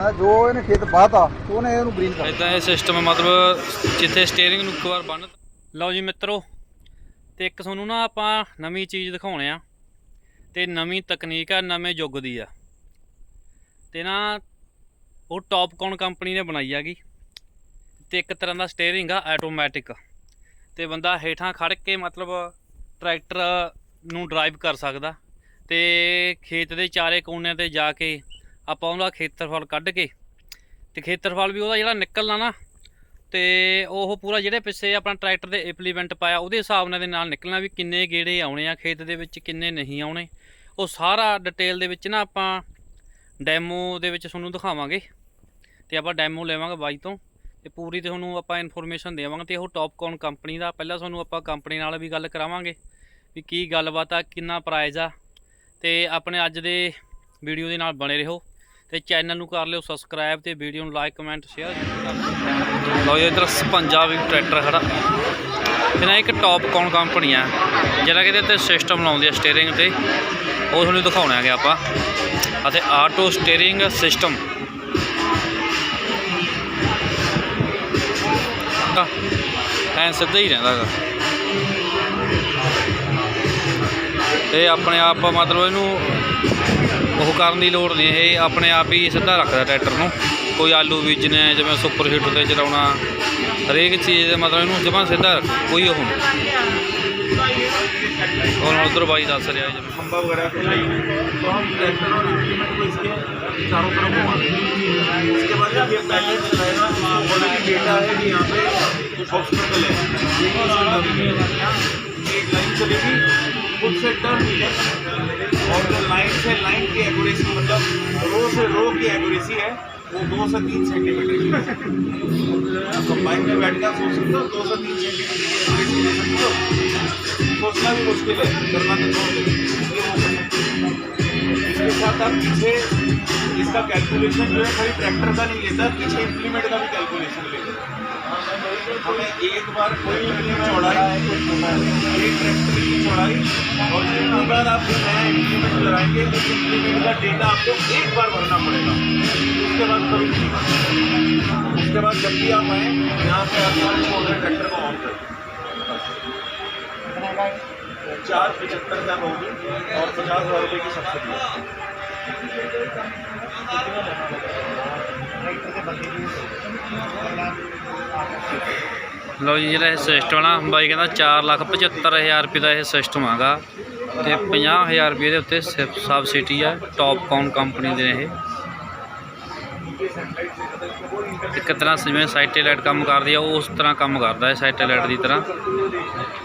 ਜੋ ਇਹਨੇ ਖੇਤ ਬਾਤਾ ਉਹਨੇ ਇਹਨੂੰ ਗ੍ਰੀਨ ਕਰ ਇਦਾਂ ਇਹ ਸਿਸਟਮ ਮਤਲਬ ਜਿੱਥੇ ਸਟੀਅਰਿੰਗ ਨੂੰ ਇੱਕ ਵਾਰ ਬੰਨ ਲਓ ਜੀ ਮਿੱਤਰੋ, ਤੇ ਇੱਕ ਤੁਹਾਨੂੰ ਨਾ ਆਪਾਂ ਨਵੀਂ ਚੀਜ਼ ਦਿਖਾਉਣੇ ਆ, ਤੇ ਨਵੀਂ ਤਕਨੀਕ ਆ, ਨਵੇਂ ਯੁੱਗ ਦੀ ਆ। ਤੇ ਨਾ, ਉਹ ਟੌਪਕੌਨ ਕੰਪਨੀ ਨੇ ਬਣਾਈ ਹੈਗੀ, ਤੇ ਇੱਕ ਤਰ੍ਹਾਂ ਦਾ ਸਟੀਅਰਿੰਗ ਆ ਆਟੋਮੈਟਿਕ ਤੇ ਬੰਦਾ ਹੇਠਾਂ ਖੜ ਕੇ ਮਤਲਬ ਟਰੈਕਟਰ ਨੂੰ ਡਰਾਈਵ ਕਰ ਸਕਦਾ, ਤੇ ਖੇਤ ਦੇ ਚਾਰੇ ਕੋਨਿਆਂ ਤੇ ਜਾ ਕੇ ਆਪਾਂ ਉਹਦਾ ਖੇਤਰਫਲ ਕੱਢ ਕੇ ਤੇ ਖੇਤਰਫਲ ਵੀ ਉਹਦਾ ਜਿਹੜਾ ਨਿਕਲਣਾ ਨਾ ਤੇ ਉਹ ਪੂਰਾ ਜਿਹੜੇ ਪਿੱਛੇ ਆਪਣਾ ਟਰੈਕਟਰ ਦੇ ਇੰਪਲੀਮੈਂਟ ਪਾਇਆ, ਉਹਦੇ ਹਿਸਾਬ ਨਾਲ ਦੇ ਨਾਲ ਨਿਕਲਣਾ ਵੀ ਕਿੰਨੇ ਗੇੜੇ ਆਉਣੇ ਆ, ਖੇਤ ਦੇ ਵਿੱਚ ਕਿੰਨੇ ਨਹੀਂ ਆਉਣੇ। ਉਹ ਸਾਰਾ ਡਿਟੇਲ ਦੇ ਵਿੱਚ ਨਾ ਆਪਾਂ ਡੈਮੋ ਦੇ ਵਿੱਚ ਤੁਹਾਨੂੰ ਦਿਖਾਵਾਂਗੇ ਤੇ ਆਪਾਂ ਡੈਮੋ ਲੈਵਾਂਗੇ ਬਾਈ ਤੋਂ ਤੇ ਪੂਰੀ ਤੇ ਤੁਹਾਨੂੰ ਆਪਾਂ ਇਨਫੋਰਮੇਸ਼ਨ ਦੇਵਾਂਗੇ ਤੇ ਉਹ ਟੌਪਕੌਨ ਕੰਪਨੀ ਦਾ, ਪਹਿਲਾਂ ਤੁਹਾਨੂੰ ਆਪਾਂ ਕੰਪਨੀ ਨਾਲ ਵੀ ਗੱਲ ਕਰਾਵਾਂਗੇ ਵੀ ਕੀ ਗੱਲਬਾਤ ਆ, ਕਿੰਨਾ ਪ੍ਰਾਈਜ਼ ਆ ਤੇ ਆਪਣੇ ਅੱਜ ਦੇ ਵੀਡੀਓ ਦੇ ਨਾਲ ਬਣੇ ਰਹੋ। ਤੇ ਚੈਨਲ ਨੂੰ ਕਰ ਲਿਓ ਸਬਸਕ੍ਰਾਈਬ ਤੇ ਵੀਡੀਓ ਨੂੰ ਲਾਈਕ, ਕਮੈਂਟ, ਸ਼ੇਅਰ ਲਓ। ਜੀ, ਇਧਰ ਵੀ ਟਰੈਕਟਰ ਖੜਾ। ਇਹਨਾਂ ਇੱਕ ਟੌਪਕੌਨ ਕੰਪਨੀ ਆ? ਜਿਹੜਾ ਕਿ ਇਹਦੇ ਤੇ ਸਿਸਟਮ ਲਾਉਂਦੀ ਆ ਸਟੀਅਰਿੰਗ ਤੇ, ਉਹ ਤੁਹਾਨੂੰ ਦਿਖਾਉਣਾ ਹੈਗਾ ਆਪਾਂ। ਅਤੇ ਆਟੋ ਸਟੀਅਰਿੰਗ ਸਿਸਟਮ ਐਂ ਸਿੱਧਾ ਹੀ ਰਹਿੰਦਾ ਹੈਗਾ ਇਹ ਆਪਣੇ ਆਪ ਮਤਲਬ ਇਹਨੂੰ ਉਹ ਕਰਨ ਦੀ ਲੋੜ ਨਹੀਂ ਇਹ ਆਪਣੇ ਆਪ ਹੀ ਸਿੱਧਾ ਰੱਖਦਾ ਟਰੈਕਟਰ ਨੂੰ ਕੋਈ ਆਲੂ ਬੀਜਣੇ ਆ, ਜਿਵੇਂ ਸੁਪਰ ਹੀਟਰ ਤੇ ਚਲਾਉਣਾ ਹਰੇਕ ਚੀਜ਼ ਦੇ ਮਤਲਬ ਇਹਨੂੰ ਜਮਾਂ ਸਿੱਧਾ ਰੱਖ ਕੋਈ ਉਹ ਨਹੀਂ ਹੁਣ ਉਧਰ ਬਾਈ ਦੱਸ ਰਿਹਾ ਜਿਵੇਂ खंबा वगैरह के लिए तो हम ट्रैक्टर और इंप्लीमेंट को इसके चारों तरफ घुमा देंगे उसके बाद जब ये पैकेज रहेगा ऑलरेडी डेटा है कि यहाँ पे कुछ ऑब्स्टिकल है ये इसमें डमी है ये एक लाइन चलेगी खुद से टर्न मिलेगा और जो लाइन की एक्यूरेसी मतलब रो से रो की एक्यूरेसी है, वो दो से तीन सेंटीमीटर की कंबाइन में बैठ कर सोच सकते हो, दो से तीन सेंटीमीटर सोचना भी मुश्किल है, करना इसके साथ आप पीछे इसका कैलकुलेशन जो है खाली ट्रैक्टर का नहीं लेता, पीछे इम्प्लीमेंट का भी कैलकुलेशन लेता। हमें एक बार कोई भी चौड़ाई की चौड़ाई और जितनी बार आप नया इम्प्लीमेंट लगाएँगे उस इम्प्लीमेंट का डेटा आपको एक बार भरना पड़ेगा। उसके बाद कभी नहीं उसके बाद जब भी आप आए, यहाँ पे आप ट्रैक्टर को ऑन कर चार पचहत्तर तक होगी और पचास हज़ार रुपये की सब्सिडी है ਲਓ ਜੀ ਜਿਹੜਾ ਇਹ ਸਿਸਟਮ ਨਾ ਬਾਈ ਕਹਿੰਦਾ 475000 ਰੁਪਏ ਦਾ ਇਹ ਸਿਸਟਮ ਆਗਾ ਤੇ 50000 ਰੁਪਏ ਦੇ ਉੱਤੇ ਸਿ- ਸਬਸਿਡੀ ਆ ਟੌਪਕੌਨ ਕੰਪਨੀ ਦੇ ਇਹ। ਇੱਕ ਤਰ੍ਹਾਂ ਜਿਵੇਂ ਸੈਟੇਲਾਈਟ ਕੰਮ ਕਰਦੀ ਆ ਉਸ ਤਰ੍ਹਾਂ ਕੰਮ ਕਰਦਾ ਹੈ ਸੈਟੇਲਾਈਟ ਦੀ ਤਰ੍ਹਾਂ।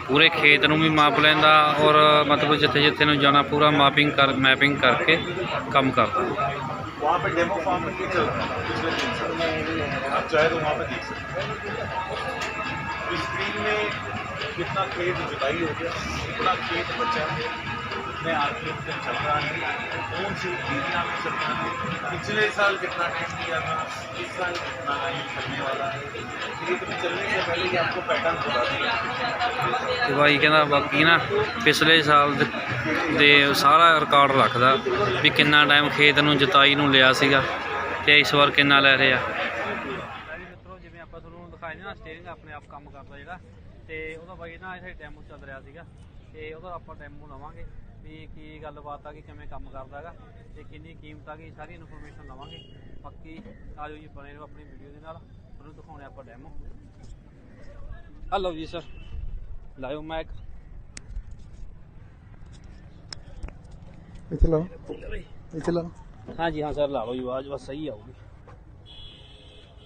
ਪੂਰੇ ਖੇਤ ਨੂੰ ਵੀ ਮਾਪ ਲੈਂਦਾ ਔਰ ਮਤਲਬ ਜਿੱਥੇ ਜਿੱਥੇ ਨੂੰ ਜਾਣਾ ਪੂਰਾ ਮਾਪਿੰਗ ਕਰ ਮੈਪਿੰਗ ਕਰਕੇ ਕੰਮ ਕਰਦਾ। वहाँ पे डेमो फार्म नहीं चल रहा है। पिछले दिन से आप चाहे तो वहाँ पे देख सकते हैं। स्क्रीन में कितना खेत जुताई हो गया, कितना खेत बचा है, कितने आर्थिक चल रहा है, कौन सी एरिया में चल रहा है, पिछले साल कितना टाइम किया था, इस साल कितना टाइम चलने वाला है ये तो चलने से पहले ही आपको पैटर्न बता दिया। तो भाई कहना बाकी ना, पिछले साल ਦੇ- ਸਾਰਾ ਰਿਕਾਰਡ ਰੱਖਦਾ ਵੀ ਕਿੰਨਾ ਟਾਈਮ ਖੇਤ ਨੂੰ ਜਤਾਈ ਨੂੰ ਲਿਆ ਸੀਗਾ ਤੇ ਇਸ ਵਾਰ ਕਿੰਨਾ ਲੈ ਰਿਹਾ। ਮਿੱਤਰੋ ਜਿਵੇਂ ਆਪਾਂ ਤੁਹਾਨੂੰ ਦਿਖਾਇਆ ਨਾ ਸਟੀਅਰਿੰਗ ਆਪਣੇ ਆਪ ਕੰਮ ਕਰਦਾ ਜਿਹੜਾ ਤੇ ਉਹਦਾ ਬਾਈ ਨਾ ਇੱਥੇ ਡੈਮੋ ਚੱਲ ਰਿਹਾ ਸੀਗਾ ਤੇ ਉਹਦਾ ਆਪਾਂ ਡੈਮੋ ਲਵਾਂਗੇ ਵੀ ਕੀ ਗੱਲਬਾਤ ਆ ਕਿ ਕਿਵੇਂ ਕੰਮ ਕਰਦਾ ਹੈਗਾ ਤੇ ਕਿੰਨੀ ਕੀਮਤ ਆ ਗਈ ਸਾਰੀ ਇਨਫੋਰਮੇਸ਼ਨ ਲਵਾਂਗੇ। ਬਾਕੀ ਆਜੋ ਜੀ ਬਣੇ ਰਹੋ ਆਪਣੀ ਵੀਡੀਓ ਦੇ ਨਾਲ ਤੁਹਾਨੂੰ ਦਿਖਾਉਣੇ ਆਪਾਂ ਡੈਮੋ ਹਲੋ ਜੀ ਸਰ ਲਾਇਓ ਮੈਕ ਇੱਥੇ ਹਾਂਜੀ ਹਾਂ ਸਰ ਲਾ ਲਓ ਜੀ ਆਵਾਜ਼ ਬਸ ਸਹੀ ਆਊਗੀ।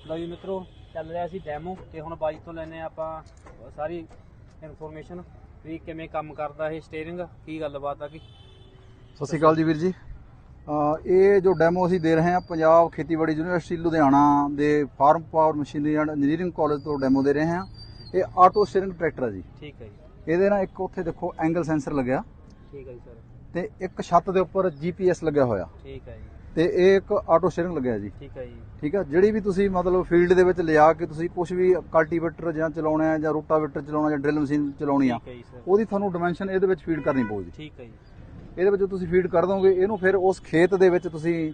ਲਓ ਜੀ ਮਿੱਤਰੋ ਚੱਲ ਰਿਹਾ ਸੀ ਡੈਮੋ ਤੇ ਹੁਣ ਬਾਈ ਤੋਂ ਲੈਨੇ ਆਪਾਂ ਸਾਰੀ ਇਨਫੋਰਮੇਸ਼ਨ ਵੀ ਕਿਵੇਂ ਕੰਮ ਕਰਦਾ ਇਹ ਸਟੀਅਰਿੰਗ ਕੀ ਗੱਲਬਾਤ ਆ ਕੀ। ਸਤਿ ਸ਼੍ਰੀ ਅਕਾਲ ਜੀ ਵੀਰ ਜੀ। ਇਹ ਜੋ ਡੈਮੋ ਅਸੀਂ ਦੇ ਰਹੇ ਹਾਂ ਪੰਜਾਬ ਖੇਤੀਬਾੜੀ ਯੂਨੀਵਰਸਿਟੀ ਲੁਧਿਆਣਾ ਦੇ farm power machinery and engineering college ਤੋਂ ਡੈਮੋ ਦੇ ਰਹੇ ਹਾਂ। ਇਹ ਆਟੋ ਸਟੀਅਰਿੰਗ ਟਰੈਕਟਰ ਹੈ ਜੀ। ਠੀਕ ਹੈ ਜੀ। ਇਹਦੇ ਨਾਲ ਇੱਕ ਉੱਥੇ ਦੇਖੋ ਐਂਗਲ ਸੈਂਸਰ ਲੱਗਿਆ। ਠੀਕ ਹੈ ਜੀ ਸਰ। ਤੇ ਇੱਕ ਛੱਤ ਦੇ ਉੱਪਰ ਜੀਪੀਐਸ ਲੱਗਿਆ ਹੋਇਆ। ਠੀਕ ਹੈ ਜੀ। ਤੇ ਇਹ ਇੱਕ ਆਟੋ ਸਟੀਅਰਿੰਗ ਲੱਗਿਆ ਜੀ। ਠੀਕ ਹੈ ਜੀ। ਠੀਕ ਆ? ਜਿਹੜੀ ਵੀ ਤੁਸੀਂ ਮਤਲਬ ਫੀਲਡ ਦੇ ਵਿੱਚ ਲਿਜਾ ਕੇ ਤੁਸੀਂ ਕੁਝ ਵੀ ਕਲਟੀਵੇਟਰ ਜਾਂ ਚਲਾਉਣਾ ਹੈ ਜਾਂ ਰੋਟਾਵੇਟਰ ਚਲਾਉਣਾ ਜਾਂ ਡਰਿਲ ਮਸ਼ੀਨ ਚਲਾਉਣੀ ਆ ਹੈ ਉਹਦੀ ਤੁਹਾਨੂੰ ਡਾਈਮੈਂਸ਼ਨ ਇਹਦੇ ਵਿੱਚ ਫੀਡ ਕਰਨੀ ਪਊਗੀ ਠੀਕ ਹੈ ਜੀ। ਇਹਦੇ ਵਿੱਚ ਤੁਸੀਂ ਫੀਡ ਕਰ ਦੋਗੇ ਇਹਨੂੰ ਫਿਰ ਉਸ ਖੇਤ ਦੇ ਵਿੱਚ ਤੁਸੀਂ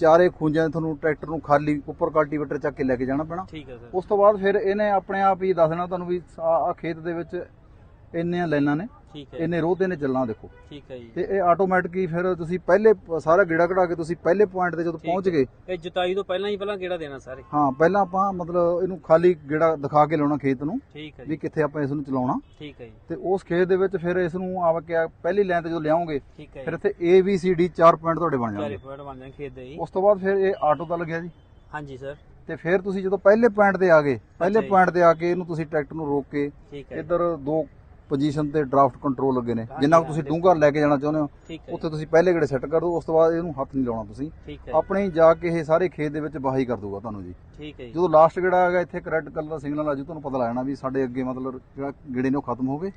ਚਾਰੇ ਖੂੰਜਾਂ 'ਚ ਤੁਹਾਨੂੰ ਟਰੈਕਟਰ ਨੂੰ ਖਾਲੀ ਉੱਪਰ ਕਲਟੀਵੇਟਰ ਚੱਕ ਕੇ ਲੈ ਕੇ ਜਾਣਾ ਪੈਣਾ। ਠੀਕ ਹੈ ਸਰ। ਉਸ ਤੋਂ ਬਾਅਦ ਫਿਰ ਇਹਨੇ ਆਪਣੇ ਆਪ ਹੀ ਦੱਸ ਦੇਣਾ ਤੁਹਾਨੂੰ ਵੀ ਆ ਖੇਤ ਦੇ ਵਿੱਚ ਇੰਨੀਆਂ ਲਾਈਨਾਂ ਨੇ। ਠੀਕ ਹੈ। ਰੋਹ ਤੇ ਨੇ ਚੱਲਣਾ ਦੇਖੋ। ਠੀਕ ਹੈ ਜੀ। ਤੇ ਇਹ ਆਟੋਮੈਟਿਕ ਹੀ ਫਿਰ ਤੁਸੀਂ ਪਹਿਲੇ ਸਾਰਾ ਗੇੜਾ ਕਢਾ ਕੇ ਤੁਸੀਂ ਪਹਿਲੇ ਪੁਆਇੰਟ ਤੇ ਜਦੋਂ ਪਹੁੰਚ ਗਏ। ਇਹ ਜੁਤਾਈ ਤੋਂ ਪਹਿਲਾਂ ਹੀ ਪਹਿਲਾਂ ਕਿਹੜਾ ਦੇਣਾ ਸਾਰੇ। ਹਾਂ ਪਹਿਲਾਂ ਆਪਾਂ ਮਤਲਬ ਇਹਨੂੰ ਖਾਲੀ ਗੇੜਾ ਦਿਖਾ ਕੇ ਲਾਉਣਾ ਖੇਤ ਨੂੰ ਠੀਕ ਹੈ ਵੀ ਕਿੱਥੇ ਆਪਾਂ ਇਸ ਨੂੰ ਚਲਾਉਣਾ। ਠੀਕ ਹੈ ਜੀ। ਤੇ ਉਸ ਖੇਤ ਦੇ ਵਿੱਚ ਫਿਰ ਇਸ ਨੂੰ ਆ ਕੇ ਪਹਿਲੀ ਲਾਈਨ ਤੇ ਜਦੋਂ ਲਿਆਉਂਗੇ ਫਿਰ ਇੱਥੇ A B C D ਚਾਰ ਪੁਆਇੰਟ ਤੁਹਾਡੇ ਬਣ ਜਾਣਗੇ। ਪੁਆਇੰਟ ਬਣ ਜਾਣ ਖੇਤ ਦੇ ਜੀ। ਉਸ ਤੋਂ ਬਾਅਦ ਫਿਰ ਇਹ ਆਟੋ ਦਾ ਲੱਗਿਆ ਜੀ। ਹਾਂਜੀ ਸਰ। ਤੇ ਫਿਰ ਤੁਸੀਂ ਜਦੋਂ ਪਹਿਲੇ ਪੁਆਇੰਟ ਤੇ ਆ ਗਏ ਪਹਿਲੇ। ਪੁਆਇੰਟ ਤੇ ਆ ਕੇ ਇਹਨੂੰ ਤੁਸੀਂ ਟਰੈਕਟਰ ਨੂੰ ਰੋਕ ਕੇ ਇੱਧਰ ਦੋ ਪੋਜੀਸ਼ਨ ਤੇ ਡਰਾਫਟ ਕੰਟਰੋਲ ਲੱਗੇ ਨੇ। ਜਿੰਨਾ ਤੁਸੀਂ। ਡੂੰਘਾ ਲੈ ਕੇ ਜਾਣਾ ਚਾਹੁੰਦੇ ਹੋ ਉੱਥੇ ਤੁਸੀਂ ਪਹਿਲੇ ਗੇੜੇ ਸੈੱਟ ਕਰ ਦਿਓ ਉਸ ਤੋਂ ਬਾਅਦ ਇਹਨੂੰ ਹੱਥ ਨਹੀਂ ਲਾਉਣਾ ਤੁਸੀਂ। ਆਪਣੇ ਜਾ ਕੇ ਇਹ ਸਾਰੇ ਖੇਤ ਦੇ ਵਿੱਚ ਵਾਹੀ ਕਰ ਦੂਗਾ ਤੁਹਾਨੂੰ ਜੀ। ਠੀਕ ਹੈ ਜੀ। ਜਦੋਂ ਲਾਸਟ ਗੇੜਾ ਆਗਾ ਇੱਥੇ ਰੈੱਡ ਕਲਰ ਦਾ ਸਿਗਨਲ ਆ ਜੂ ਤੁਹਾਨੂੰ ਪਤਾ ਲੱਗ ਜਾਣਾ ਵੀ ਸਾਡੇ ਅੱਗੇ ਮਤਲਬ ਜਿਹੜਾ ਗੇੜੇ ਨੇ ਉਹ ਖਤਮ ਹੋ ਗਏ।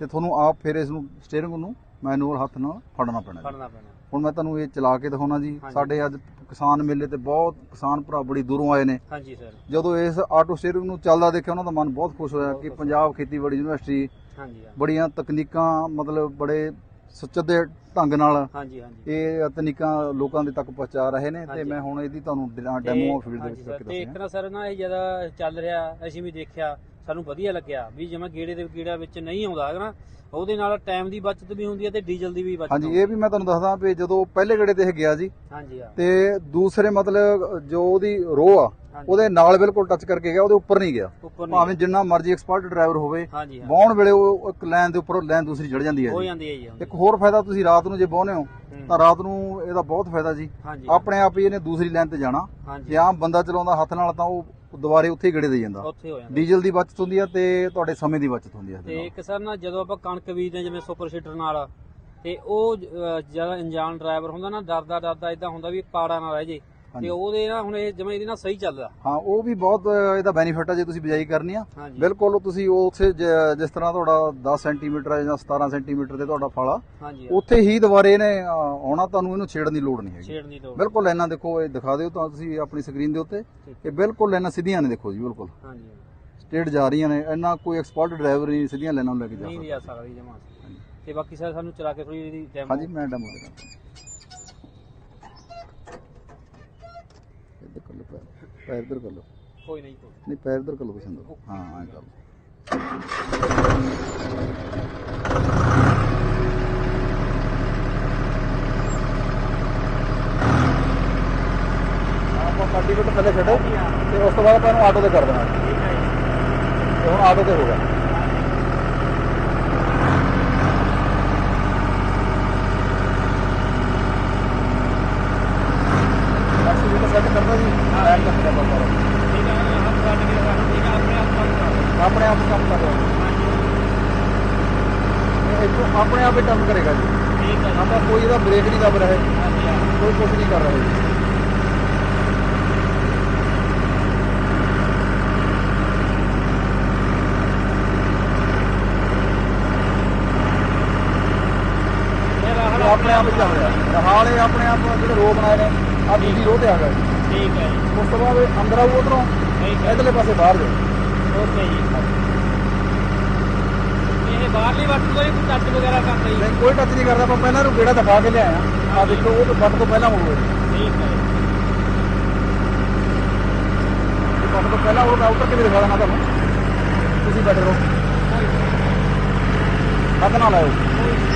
ਤੇ ਤੁਹਾਨੂੰ ਆਪ ਫਿਰ ਇਸ ਨੂੰ ਸਟੀਅਰਿੰਗ ਨੂੰ ਮੈਨੂਅਲ ਹੱਥ ਨਾਲ ਫੜਨਾ ਪੈਣਾ ਜੀ। ਫੜਨਾ ਪੈਣਾ। ਹੁਣ ਮੈਂ ਤੁਹਾਨੂੰ ਇਹ ਚਲਾ ਕੇ ਦਿਖਾਉਣਾ ਜੀ। ਸਾਡੇ ਅੱਜ ਕਿਸਾਨ ਮੇਲੇ ਤੇ ਬਹੁਤ ਕਿਸਾਨ ਭਰਾ ਬੜੀ ਦੂਰੋਂ ਆਏ ਨੇ। ਹਾਂਜੀ ਸਰ। ਜਦੋਂ ਇਸ ਆਟੋ ਸਟੀਅਰਿੰਗ ਨੂੰ ਚੱਲਦਾ ਦੇਖਿਆ ਉਹਨਾਂ ਦਾ ਮਨ ਬਹੁਤ ਖੁਸ਼ ਹੋਇਆ ਕਿ ਪੰਜਾਬ ਖੇਤੀਬਾੜੀ ਯੂਨੀਵਰਸਿਟੀ ਹਾਂਜੀ ਬੜੀਆਂ ਤਕਨੀਕਾਂ ਮਤਲਬ ਬੜੇ ਸੁਚੱਜੇ ਢੰਗ ਨਾਲ ਹਾਂਜੀ ਹਾਂਜੀ। ਇਹ ਤਕਨੀਕਾਂ ਲੋਕਾਂ ਦੇ ਤੱਕ ਪਹੁੰਚਾ ਰਹੇ ਨੇ ਤੇ। ਮੈਂ ਹੁਣ ਇਹਦੀ ਤੁਹਾਨੂੰ ਤੇ- ਡੈਮੋ ਫੀਲਡ ਦੇ ਵਿੱਚ ਕਰਕੇ ਤੇ ਇੱਕ ਦੱਸਿਆ ਨਾ ਸਰ ਨਾ ਇਹ ਜ਼ਿਆਦਾ ਚੱਲ ਰਿਹਾ ਅਸੀਂ ਵੀ ਦੇਖਿਆ। ਸਾਨੂੰ ਵਧੀਆ ਲੱਗਿਆ ਵੀ ਜਿਵੇਂ ਗੇੜੇ ਦੇ ਗੇੜਾ ਵਿੱਚ ਨਹੀਂ ਆਉਂਦਾ ਹੈ ਨਾ ਉਹਦੇ ਨਾਲ ਟਾਈਮ ਦੀ ਬਚਤ ਵੀ ਹੁੰਦੀ ਹੈ ਤੇ ਡੀਜ਼ਲ ਦੀ ਵੀ ਬਚਤ ਹਾਂਜੀ ਇਹ ਵੀ ਮੈਂ ਤੁਹਾਨੂੰ ਦੱਸਦਾ ਵੀ ਜਦੋਂ ਪਹਿਲੇ ਗੇੜੇ ਤੇ ਇਹ ਗਿਆ ਜੀ। ਹਾਂਜੀ ਹਾਂ। ਤੇ ਦੂਸਰੇ ਮਤਲਬ ਜੋ ਉਹਦੀ ਰੋ ਆ। ਉਹਦੇ ਨਾਲ ਬਿਲਕੁਲ ਟੱਚ ਕਰਕੇ ਗਿਆ ਉਹਦੇ ਉੱਪਰ ਨਹੀਂ ਗਿਆ। ਭਾਵੇਂ ਜਿੰਨਾ ਮਰਜ਼ੀ ਐਕਸਪਰਟ ਡਰਾਈਵਰ ਹੋਵੇ ਵਾਹਣ ਵੇਲੇ ਉਹ ਇੱਕ ਲਾਈਨ ਦੇ ਉੱਪਰ ਲਾਈਨ ਦੂਸਰੀ ਚੜ ਜਾਂਦੀ ਹੈ ਹੋ ਜਾਂਦੀ ਹੈ ਜੀ। ਇੱਕ ਹੋਰ ਫਾਇਦਾ ਤੁਸੀਂ ਰਾਤ ਨੂੰ ਜੇ ਵਾਹੁੰਦੇ ਹੋ। ਤਾਂ ਰਾਤ ਨੂੰ ਇਹਦਾ ਬਹੁਤ ਫਾਇਦਾ ਜੀ। ਆਪਣੇ ਆਪ ਹੀ ਇਹਨੇ ਦੂਸਰੀ ਲਾਈਨ ਤੇ ਜਾਣਾ। ਜੇ ਆਮ ਬੰਦਾ ਚਲਾਉਂਦਾ ਹੱਥ ਨਾਲ ਤਾਂ ਉਹ ਦੁਬਾਰੇ ਉੱਥੇ ਹੀ ਗੇੜੇ ਦੇ ਜਾਂਦਾ। ਉੱਥੇ ਹੋ ਜਾਂਦਾ। ਡੀਜ਼ਲ ਦੀ ਬਚਤ ਹੁੰਦੀ ਹੈ ਤੇ ਤੁਹਾਡੇ ਸਮੇਂ ਦੀ ਬਚਤ ਹੁੰਦੀ ਇਹਦੇ ਤੇ। ਇੱਕ ਸਰ ਨਾ ਜਦੋਂ ਆਪਾਂ ਕਣਕ ਬੀਜਦੇ ਹਾਂ ਜਿਵੇਂ ਸੁਪਰ ਸੀਡਰ ਨਾਲ ਤੇ ਉਹ ਜਿਹੜਾ ਇੰਜਾਨ ਡਰਾਈਵਰ ਹੁੰਦਾ ਨਾ ਡਰਦਾ ਡਰਦਾ ਇਦਾਂ ਹੁੰਦਾ ਵੀ ਪਾੜਾ ਨਾ ਰਹਿ ਜੇ। ਤੇ। ਉਹਦੇ ਨਾ ਹੁਣ ਇਹ ਜਿਵੇਂ ਇਹਦੇ ਨਾਲ ਸਹੀ ਚੱਲਦਾ। ਹਾਂ ਉਹ ਵੀ ਬਹੁਤ ਇਹਦਾ ਬੈਨੀਫਿਟ ਹੈ ਜੇ ਤੁਸੀਂ ਬਿਜਾਈ ਕਰਨੀ ਆ। ਹਾਂਜੀ। ਬਿਲਕੁਲ ਉਹ ਤੁਸੀਂ ਉੱਥੇ ਜ- ਜਿਸ ਤਰ੍ਹਾਂ ਤੁਹਾਡਾ 10 ਸੈਂਟੀਮੀਟਰ ਹੈ ਜਾਂ 17 ਸੈਂਟੀਮੀਟਰ ਤੇ ਤੁਹਾਡਾ ਫਲ ਆ ਹਾਂਜੀ। ਉੱਥੇ ਹੀ ਦੁਬਾਰੇ ਇਹਨੇ ਅ, ਆਉਣਾ ਤੁਹਾਨੂੰ ਇਹਨੂੰ ਛੇੜਨ ਦੀ ਲੋੜ ਨਹੀਂ ਹੈਗੀ। ਛੇੜ ਨਹੀਂ ਲੋੜ ਬਿਲਕੁਲ ਲਾਈਨਾਂ ਦੇਖੋ ਇਹ ਦਿਖਾ ਦਿਓ ਤਾਂ ਤੁਸੀਂ ਆਪਣੀ ਸਕਰੀਨ ਦੇ ਉੱਤੇ। ਇਹ ਬਿਲਕੁਲ ਲਾਈਨਾਂ ਸਿੱਧੀਆਂ ਨੇ ਦੇਖੋ ਜੀ ਬਿਲਕੁਲ। ਹਾਂਜੀ। ਸਟੇਟ ਜਾ ਰਹੀਆਂ ਨੇ ਇੰਨਾ ਕੋਈ ਐਕਸਪਰਟ ਡਰਾਈਵਰ ਨਹੀਂ ਸਿੱਧੀਆਂ ਲਾਈਨਾਂ ਨੂੰ ਲੈ ਕੇ ਜਾ ਨਹੀਂ ਸਕਦਾ। ਲਿਆ ਸਕਦਾ ਜੀ ਜਮਾ ਤੇ ਬਾਕੀ ਸਰ ਸਾਨੂੰ ਚਲਾ ਕੇ ਥੋੜੀ ਇਹਦੀ ਡੈਮੋ ਹਾਂਜੀ ਮੈਂ ਡੈਮੋ ਦੇ ਇੱਧਰ ਕਰ ਲਓ ਪੈਰ ਇੱਧਰ ਕਰ ਲਓ। ਕੋਈ ਨਹੀਂ ਕੋਈ ਨਹੀਂ ਪੈਰ ਇੱਧਰ ਕਰ ਲਓ ਤੁਸੀਂ ਅੰਦਰ ਹਾਂ ਐਂ ਕਰ ਲਓ। ਆਪਾਂ ਕਲਟੀਵੇਟਰ ਥੱਲੇ ਛੱਡੋ ਤੇ ਉਸ ਤੋਂ ਬਾਅਦ ਆਪਾਂ ਇਹਨੂੰ ਆਟੋ ਤੇ ਕਰ ਦੇਣਾ। ਠੀਕ ਹੈ ਜੀ। ਤੇ ਹੁਣ ਆਟੋ ਤੇ ਹੋ ਗਿਆ ਐਕਸੀਲੇਟਰ ਸੈੱਟ ਕਰਦਾ ਜੀ ਐਂਡ ਤੱਕ ਦਾ ਬੰਦਾ ਠੀਕ ਹੈ ਹੱਥ ਕੱਢ ਕੇ ਸਾਨੂੰ ਠੀਕ ਹੈ ਆਪਣੇ ਆਪ ਕੰਮ ਕਰ ਆਪਣੇ ਆਪ ਕੰਮ ਕਰ ਰਿਹਾ ਇਹ ਇੱਥੋਂ ਆਪਣੇ ਆਪ ਹੀ ਕੰਮ ਕਰੇਗਾ ਜੀ। ਠੀਕ ਹੈ। ਆਪਾਂ ਕੋਈ ਇਹਦਾ ਬ੍ਰੇਕ ਨਹੀਂ ਦਬ ਰਹੇ। ਕੋਈ ਕੁਝ ਨਹੀਂ ਕਰ ਰਹੇ। ਜੀ ਆਪਣੇ ਆਪ ਹੀ ਚੱਲ ਰਿਹਾ। ਹਾਲ ਆਪਣੇ ਆਪ ਜਿਹੜੇ ਰੋ ਬਣਾਏ ਨੇ ਆ ਦੂਜੀ ਰੋਹ ਤੇ ਆ ਗਿਆ ਠੀਕ ਹੈ ਜੀ। ਉਸ ਤੋਂ ਬਾਅਦ ਅੰਦਰ ਆਊ ਉਧਰੋਂ ਇਧਰਲੇ ਪਾਸੇ ਬਾਹਰ ਜਾਓ। ਓਕੇ ਜੀ। ਬਾਹਰਲੀ ਵੱਟ ਤੋਂ ਹੀ ਕੋਈ ਟੱਚ ਵਗੈਰਾ ਕਰਦਾ ਜੀ ਨਹੀਂ ਕੋਈ ਟੱਚ ਨਹੀਂ ਕਰਦਾ ਆਪਾਂ ਪਹਿਲਾਂ ਨੂੰ ਗੇੜਾ ਦਿਖਾ ਕੇ ਲਿਆਇਆ। ਆ ਦੇਖੋ ਉਹ ਬੱਟ ਤੋਂ ਪਹਿਲਾਂ ਮੁੜੋ ਠੀਕ ਹੈ ਤੋਂ ਪਹਿਲਾਂ ਉਹ ਆਊਟਰ ਕਿਵੇਂ ਦਿਖਾ ਦੇਣਾ ਤੁਹਾਨੂੰ। ਤੁਸੀਂ ਬੈਠੇ ਰਹੋ। ਹੱਥ ਨਾਲ ਲਾਓ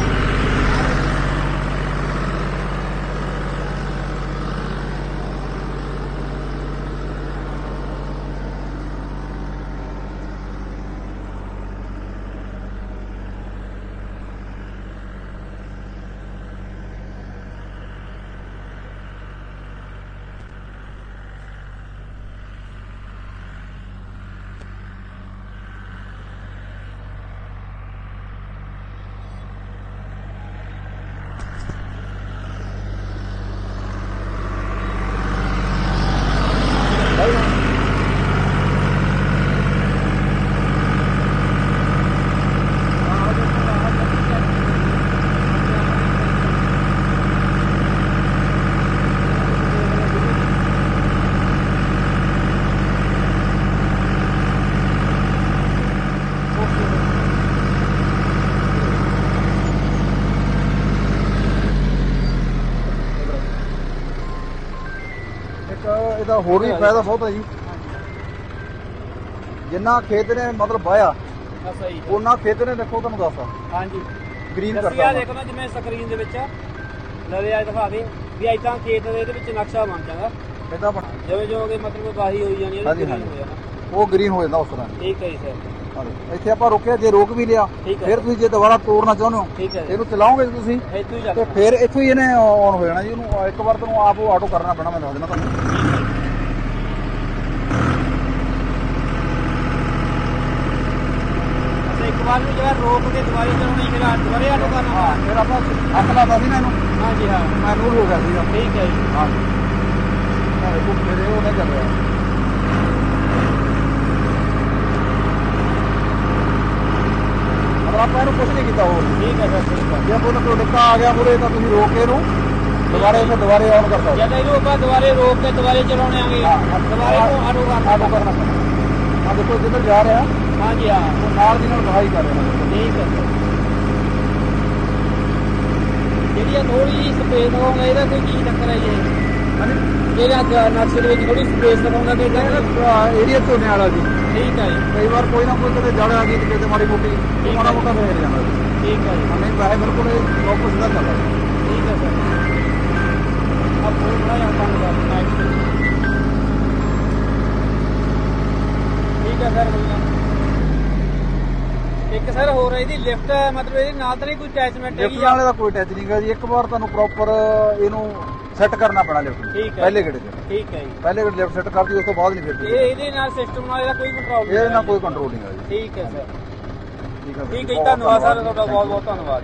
ਇਹਦਾ ਹੋਰ ਵੀ ਫਾਇਦਾ ਬਹੁਤ ਹੈ ਜੀ। ਜਿੰਨਾ ਖੇਤ ਨੇ ਮਤਲਬ ਵਾਇਆ ਉਹਨਾਂ ਖੇਤ ਨੇ ਦੇਖੋ ਤੁਹਾਨੂੰ ਦੱਸਾਂ ਹਾਂਜੀ। ਗ੍ਰੀਨ ਦੱਸਿਆ ਕਰਦਾ ਦੇਖੋ ਨਾ ਜਿਵੇਂ ਸਕਰੀਨ ਦੇ ਵਿੱਚ ਲਵੇ ਆ ਦਿਖਾ ਦੇ ਵੀ ਐਦਾਂ ਖੇਤ ਦੇ ਇਹਦੇ ਵਿੱਚ ਨਕਸ਼ਾ ਬਣ ਜਾਂਦਾ। ਇਹਦਾ ਬਣ ਜਿਵੇਂ ਜਿਵੇਂ ਕਿ ਮਤਲਬ ਵਾਹੀ ਹੋਈ ਜਾਣੀ green ਹਾਂਜੀ। ਹੋ ਜਾਣਾ ਉਹ ਗ੍ਰੀਨ ਹੋ ਜਾਂਦਾ ਉਸ ਤਰ੍ਹਾਂ। ਠੀਕ ਹੈ ਜੀ ਸਰ। ਹਾਂ ਜੀ। ਇੱਥੇ ਆਪਾਂ ਰੁਕਿਆ ਜੇ ਰੋਕ ਵੀ ਲਿਆ ਹੈ। ਫਿਰ ਤੁਸੀਂ ਜੇ ਦੁਬਾਰਾ ਤੋੜਨਾ ਚਾਹੁੰਦੇ ਹੋ ਹੈ। ਜੀ ਇਹਨੂੰ ਚਲਾਓਗੇ ਤੁਸੀਂ? ਇੱਥੋਂ ਹੀ ਚੱਲ ਫਿਰ ਇੱਥੋਂ ਹੀ ਇਹਨੇ ਆਨ ਹੋ ਜਾਣਾ ਜੀ। ਉਹਨੂੰ ਇੱਕ ਵਾਰ ਤੁਹਾਨੂੰ ਆਪ ਉਹ ਆਟੋ ਕਰਨਾ ਪੈਣਾ ਮੈਂ ਦੱਸ ਦੇਣਾ ਤੁਹਾਨੂੰ। ਇੱਕ ਵਾਰ ਨੂੰ ਜਿਹੜਾ ਰੋਕ ਕੇ ਦੁਬਾਰੇ ਚਲਾਉਣੀ ਫਿਰ ਆ- ਦੁਬਾਰੇ ਆਟੋ ਕਰਨਾ ਹਾਂ ਫਿਰ ਆਪਾਂ ਹੱਥ ਲਾਤਾ ਸੀ ਨਾ ਇਹਨੂੰ। ਹਾਂਜੀ ਹਾਂ। ਮੈਨੂਅਲ ਹੋ ਗਿਆ ਸੀਗਾ। ਠੀਕ ਹੈ ਜੀ। ਹਾਂ। ਇਹ ਦੇਖੋ ਮੇਰੇ ਉਹ ਨਹੀਂ ਚੱਲ ਰਿਹਾ। ਮਤਲਬ ਆਪਾਂ ਇਹਨੂੰ ਕੁਝ ਨਹੀਂ ਕੀਤਾ ਹੋਰ। ਠੀਕ ਹੈ ਸਰ ਠੀਕ ਹੈ। ਜੇ ਕੋਈ ਨਾ ਕੋਈ ਡਿੱਕਾ ਆ ਗਿਆ ਮੂਰੇ ਤਾਂ ਤੁਸੀਂ ਰੋਕ ਕੇ ਇਹਨੂੰ ਦੁਬਾਰੇ ਫਿਰ ਦੁਬਾਰੇ ਆਨ ਕਰ ਸਕਦੇ ਜਦ ਇਹਨੂੰ ਆਪਾਂ ਦੁਬਾਰੇ ਰੋਕ ਕੇ ਦੁਬਾਰੇ ਚਲਾਉਣੇ ਆਂਗੇ। ਦੁਬਾਰੇ ਨੂੰ ਆਟੋ ਕਰਨਾ। ਆਟੋ ਕਰਨਾ। ਆ ਦੇਖੋ ਜਿੱਧਰ ਜਾ ਰਿਹਾ ਹਾਂਜੀ ਹਾਂ ਉਹ ਨਾਲ ਦੀ ਨਾਲ ਸਹਾਈ ਕਰ ਰਿਹਾ ਦੇਖੋ। ਠੀਕ ਹੈ ਸਰ। ਜਿਹੜੀ ਆ ਥੋੜੀ ਜਿਹੀ ਸਪੇਸ ਦਿਖਾਉਂਦਾ ਇਹਦਾ ਕੋਈ ਕੀ ਚੱਕਰ ਹੈ ਜੀ ਇਹਦੇ ਨਕਸ਼ੇ ਦੇ ਵਿੱਚ ਥੋੜੀ ਸਪੇਸ ਦਿਖਾਉਂਦਾ ਕਿ ਇਹਦਾ ਏਰੀਆ ਝੋਨੇ ਵਾਲਾ ਜੀ। ਠੀਕ ਹੈ ਜੀ। ਕਈ ਵਾਰ ਕੋਈ ਨਾ ਕੋਈ ਕਿਤੇ ਜੜ ਆ ਗਈ ਤੇ ਕਿਤੇ ਮਾੜੀ ਮੋਟੀ ਮਾੜਾ ਮੋਟਾ ਫੇਰ ਜਾਂਦਾ। ਠੀਕ ਹੈ ਜੀ। ਹਾਂ, ਨਹੀਂ ਵੈਸੇ ਬਿਲਕੁਲ ਪ੍ਰੋਪਰ ਸਿੱਧਾ ਚੱਲਦਾ। ਠੀਕ ਹੈ ਸਰ। ਫੋਨ ਬੜਾ ਜਾਂ ਬੰਦ ਕਰ ਦੇਣਾ ਠੀਕ ਹੈ ਸਰ ਇੱਕ ਸਰ ਹੋਰ ਇਹਦੀ ਲਿਫਟ ਮਤਲਬ ਇਹਦੇ ਨਾਲ ਤਾਂ ਨਹੀਂ ਕੋਈ ਅਟੈਚਮੈਂਟ ਲਿਫਟ ਹੈਗੀ ਨਾਲੇ ਦਾ ਕੋਈ ਟੱਚ ਨਹੀਂ ਗਾ ਜੀ। ਇੱਕ ਵਾਰ ਤੁਹਾਨੂੰ ਪ੍ਰੋਪਰ ਇਹਨੂੰ ਸੈੱਟ ਕਰਨਾ ਪੈਣਾ ਲਿਫਟ ਠੀਕ ਹੈ। ਪਹਿਲੇ ਗੇੜੇ 'ਚ। ਠੀਕ ਹੈ ਜੀ। ਪਹਿਲੇ ਗੇੜੇ ਲਿਫਟ ਸੈੱਟ ਕਰਦੀ ਉਸ ਤੋਂ ਬਾਅਦ ਨਹੀਂ ਇਹ ਇਹਦੇ ਨਾਲ ਸਿਸਟਮ ਨਾਲ ਇਹਦਾ ਕੋਈ ਕੰਟਰੋਲ ਇਹਦੇ ਨਾਲ ਕੋਈ ਕੰਟਰੋਲ ਨਹੀਂ ਗਾ ਜੀ। ਠੀਕ ਹੈ ਸਰ। ਠੀਕ ਹੈ ਠੀਕ ਹੈ ਜੀ ਧੰਨਵਾਦ ਸਰ ਤੁਹਾਡਾ ਬਹੁਤ ਬਹੁਤ ਧੰਨਵਾਦ।